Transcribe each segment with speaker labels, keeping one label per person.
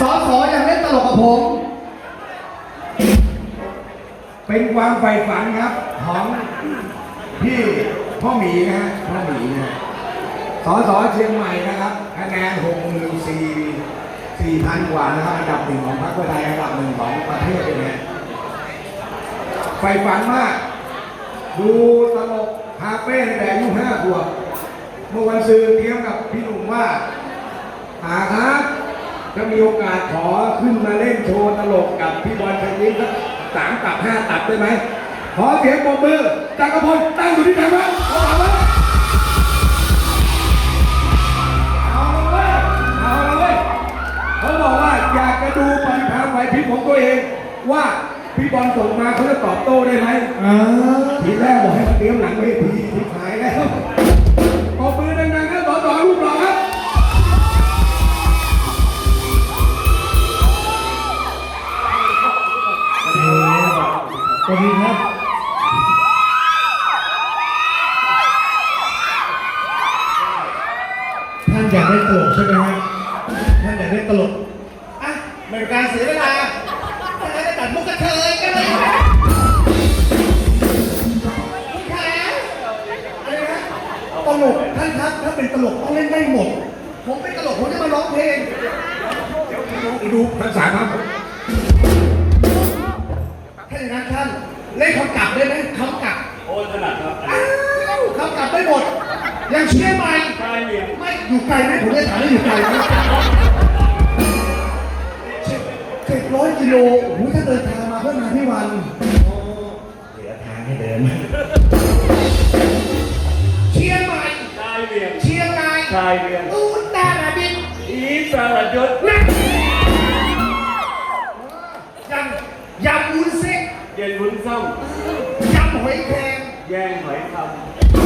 Speaker 1: สอสออยากเล่นตลกกับผม
Speaker 2: เป็นความใฝ่ฝันครับ ของพี่พ่อหมีนะฮะพ่อหมีนะสอสอเชียงใหม่นะครับคะแนนหกหมื่นสี่สี่พันกว่านะครับอันดับหนึ่งของพรรคเพื่อไทยอันดับหนึ่งของประเทศเลยนะใฝ่ฝันมาก ดูตลกคาเฟ่แต่อายุห้าขวบเมื่อวันซืนเตรียมกับพี่หนุ่มว่าหาครับ ถ้ามีโอกาสขอขึ้นมาเล่นโชว์ตลกกับพี่บอลชิญยิ้มสักสามตับห้าตับได้ไหม ขอเสียงปรบมือจักรพลตั้งอยู่ที่ไหนวะขอถามว่าเอาละเว้ยเอาละเว้ยเขาบอกว่าอยากจะดูปฏิภาณไหวพริบของตัวเอง ว่าพี่บอลส่งมาเขาจะตอบโต้ได้ไหมทีแรกบอกให้เตรียมหลังเวทีที่หา อ
Speaker 1: ยากเล่นตลกใช่ไหมฮะท่านอยากเล่นตลกอะไม่เป็นการเสียเวลาท่านจะตัดมุกกระเทยกันเลยคุณขาอะไรนะตลกท่านครับถ้าเป็นตลกต้องเล่นได้หมด ผมเป็นตลกผมจะมาร้องเพลง
Speaker 2: ดูภาษาครับ
Speaker 1: ถ้าอย่างนั้นท่านเล่นคำกลับได้ไหมคำกลับ
Speaker 3: โอ้ถนัดครับ
Speaker 1: อ้าวคำกลับได้หมดยังเชียร์ใหม่
Speaker 3: ใช่ เหลี่ยม
Speaker 1: ไม่อยู่ไกลไหมผมจะถามว่าอยู่ไกลไหมเจ็ดร้อยกิโลโอ้โหถ้าเดินทางมาเพื่อนมาพี่วันเหลือทางให้เดินเชียงใหม่
Speaker 3: ใช่เหลี่ยม
Speaker 1: เชียงราย
Speaker 3: ใช่เหลี่ยม
Speaker 1: อูตาราบิน
Speaker 3: อีสระยศ
Speaker 1: นะยังยำวุ้นเส้น
Speaker 3: เย็นวุ้นส้ม
Speaker 1: ยำหอยแครง
Speaker 3: แย่งหอยค
Speaker 1: ย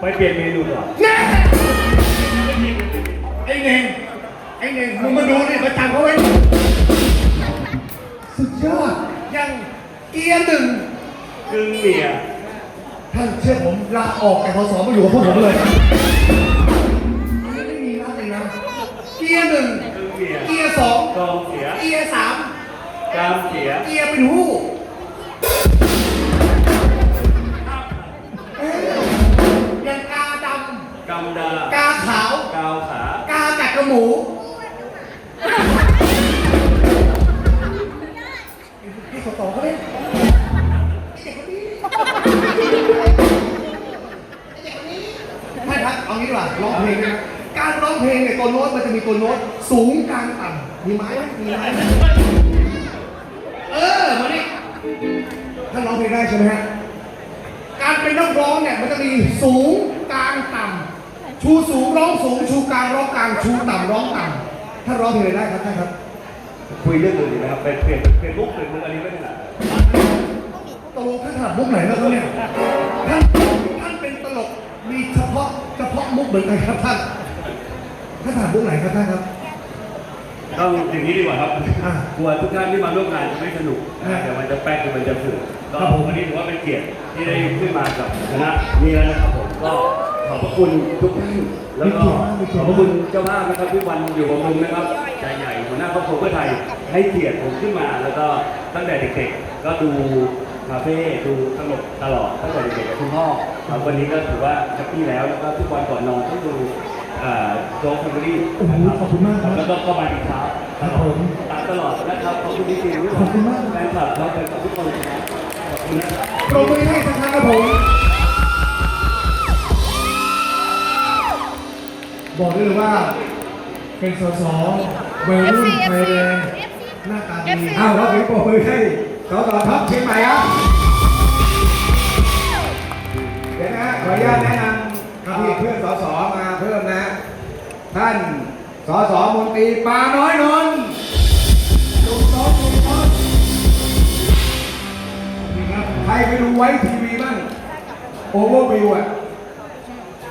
Speaker 3: ไปเปลี่ยนเมนูก่อน
Speaker 1: แน่ไอ้เน่งไอ้เน่งมึงมาดูนี่มาจำเขาไว้สุดยอดยังเกียร์หนึ่ง
Speaker 3: กึ่งเมีย
Speaker 1: ท่านเชื่อผมลาออกแต่พศมาอยู่กับพวกผมเลยไม่มีลาเลยนะเกียร์หนึ่ง
Speaker 3: กึ่งเมีย
Speaker 1: เกียร์สอง
Speaker 3: กองเสีย
Speaker 1: เกียร์สาม
Speaker 3: กามเสีย
Speaker 1: เกียร์เป็นหู้ กำ
Speaker 3: ดา
Speaker 1: กาขาว
Speaker 3: กาวขา กา
Speaker 1: กัดกระหมูพี่ขอต่อเขาเลยไม่ครับเอางี้ดีกว่าร้องเพลงนะการร้องเพลงเนี่ยตัวโน้ตมันจะมีตัวโน้ตสูงกลางต่ำมีไม้ไหมมีไม้ไหมเออมาดิท่านร้องเพลงได้ใช่ไหมฮะการเป็นนักร้องเนี่ยมันจะมีสูง ชูสูงร้องสูง ชูกลางร้องกลาง ชูต่ำร้องต่ำท่านร้องเพลงอะไรได้ครับท่านครับ
Speaker 3: คุยเรื่องอื่นดีไหมครับไปเปลี่ยนเปลี่ยนมุกเปลี่ยนมุกอันนี้ไม่ถนัด
Speaker 1: ตลกท่านถนัดมุกไหนแล้วครับเนี่ยท่านท่านเป็นตลกมีเฉพาะเฉพาะมุกเหมือนกันครับท่านท่านถนัดมุกไหนครับท่านครับ
Speaker 3: ต้องอย่างนี้ดีกว่าครับ
Speaker 1: อะ
Speaker 3: กลัวทุกท่านที่มาร่วมงานจะไม่สนุก
Speaker 1: อะ
Speaker 3: เดี๋ยวมันจะแป๊กเดี๋ยวมันจะฝืดก็
Speaker 1: ครับผม
Speaker 3: วันนี้ถือว่าเป็นเกียรติที่ได้ขึ้นมากับคณะนี้แล้วนะครับผมก็ ขอบพระคุณทุกท่านแล้วก็ขอบพระคุณเจ้าภาพนะครับที่วันอยู่บำรุงนะครับใจใหญ่หัวหน้าครอบครัวเพื่อไทยให้เกียรติผมขึ้นมา แล้วก็ตั้งแต่เด็กๆ ก็ดูคาเฟ่ดูตลกตลอดตั้งแต่เด็กๆกับคุณพ่อครับวันนี้ก็ถือว่าแฮปปี้แล้วแล้วก็ทุกวันก่อนนอนต้องดูโจ๊กแฟมิลี่
Speaker 1: โอ้โหขอบคุณมากครับ
Speaker 3: แล้วก็เข้ามาอีกเช้า
Speaker 1: ครับผม
Speaker 3: ตามตลอดนะครับขอบคุณที่จริง
Speaker 1: ขอบคุณมาก
Speaker 3: แฟนคลับเราแฟนคลับทุกคนนะครับขอบคุณนะครับ
Speaker 1: ปรบมือให้สักครั้งครับผม บอกได้เลยว่า เป็นสสวัยรุ่นไฟแดงหน้าตาดี
Speaker 2: อ้าวขอเสียงปรบมือให้สสท็อปเชียงใหม่ครับเดี๋ยวนะขออนุญาตแนะนำครับพี่เพื่อนสสมาเพิ่มนะ ท่านสสมนตรีปาน้อยนนท์ลุงน้องลุงน้องนี่ครับใครไปดูไว้ทีวีบ้างโอเวอร์วิวอะ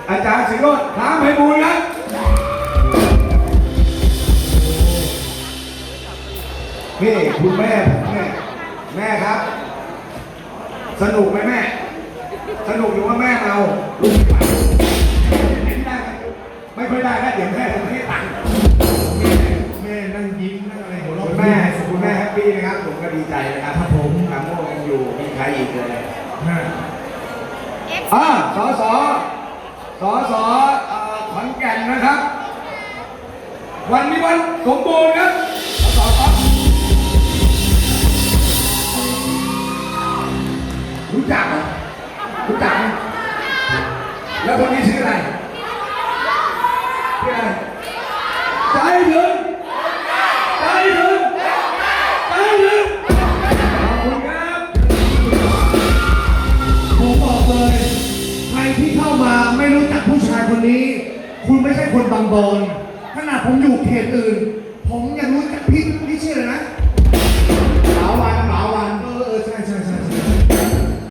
Speaker 2: อาจารย์สิโรดถามให้บูลย์ครับ นี่คุณแม่ผมเนี่ยแม่ครับ สนุกไหมแม่ สนุกหรือว่าแม่เมาลูกไม่ได้ไหมไม่ค่อยได้นะเดี๋ยวแม่จะไม่ให้ตังค์
Speaker 1: แม่นั่งยิ้มนั่งอะไรหัวเราะ
Speaker 2: คุณแม่คุณแม่แฮปปี้นะครับ ผมก็ดีใจนะครับ
Speaker 1: ครับผม
Speaker 2: ทำโม่ยังอยู่มีใครอีกเลย
Speaker 1: ฮะ
Speaker 2: อ่าสอสอสอสอเอ่อขอนแก่นนะครับ วันนี้วันสมบูรณ์ครับสอสอครับรู้จักไหมรู้จักไหมแล้วคนนี้ชื่ออะไรชื่ออะไรใจถึงใจถึงใจถึงขอบคุณครับ
Speaker 1: ผมบอกเลยใครที่เข้ามาไม่รู้จักผู้ชายคนนี้ คุณไม่ใช่คนบางบอนขนาดผมอยู่เขตอื่น ผมยังรู้จักพี่